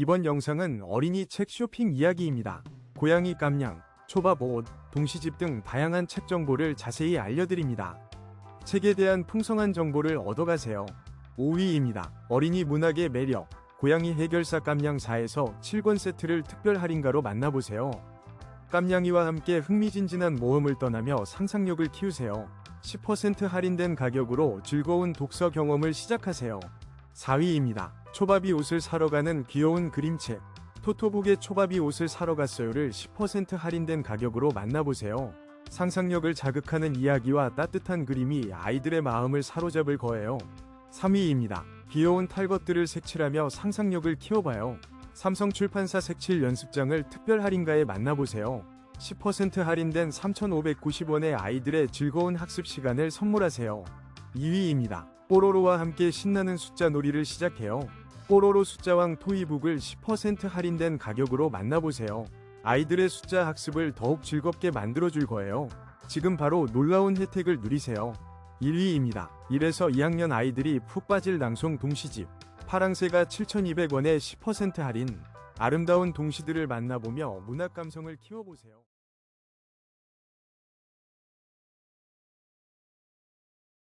이번 영상은 어린이 책 쇼핑 이야기입니다. 고양이 깜냥, 초밥 옷, 동시집 등 다양한 책 정보를 자세히 알려드립니다. 책에 대한 풍성한 정보를 얻어가세요. 5위입니다. 어린이 문학의 매력, 고양이 해결사 깜냥 4에서 7권 세트를 특별 할인가로 만나보세요. 깜냥이와 함께 흥미진진한 모험을 떠나며 상상력을 키우세요. 10% 할인된 가격으로 즐거운 독서 경험을 시작하세요. 4위입니다. 초밥이 옷을 사러 가는 귀여운 그림책. 토토북의 초밥이 옷을 사러 갔어요를 10% 할인된 가격으로 만나보세요. 상상력을 자극하는 이야기와 따뜻한 그림이 아이들의 마음을 사로잡을 거예요. 3위입니다. 귀여운 탈것들을 색칠하며 상상력을 키워봐요. 삼성 출판사 색칠 연습장을 특별 할인가에 만나보세요. 10% 할인된 3,590원의 아이들의 즐거운 학습 시간을 선물하세요. 2위입니다. 뽀로로와 함께 신나는 숫자 놀이를 시작해요. 뽀로로 숫자왕 토이북을 10% 할인된 가격으로 만나보세요. 아이들의 숫자 학습을 더욱 즐겁게 만들어줄 거예요. 지금 바로 놀라운 혜택을 누리세요. 1위입니다. 1에서 2학년 아이들이 푹 빠질 낭송 동시집. 파랑새가 7,200원에 10% 할인. 아름다운 동시들을 만나보며 문학 감성을 키워보세요.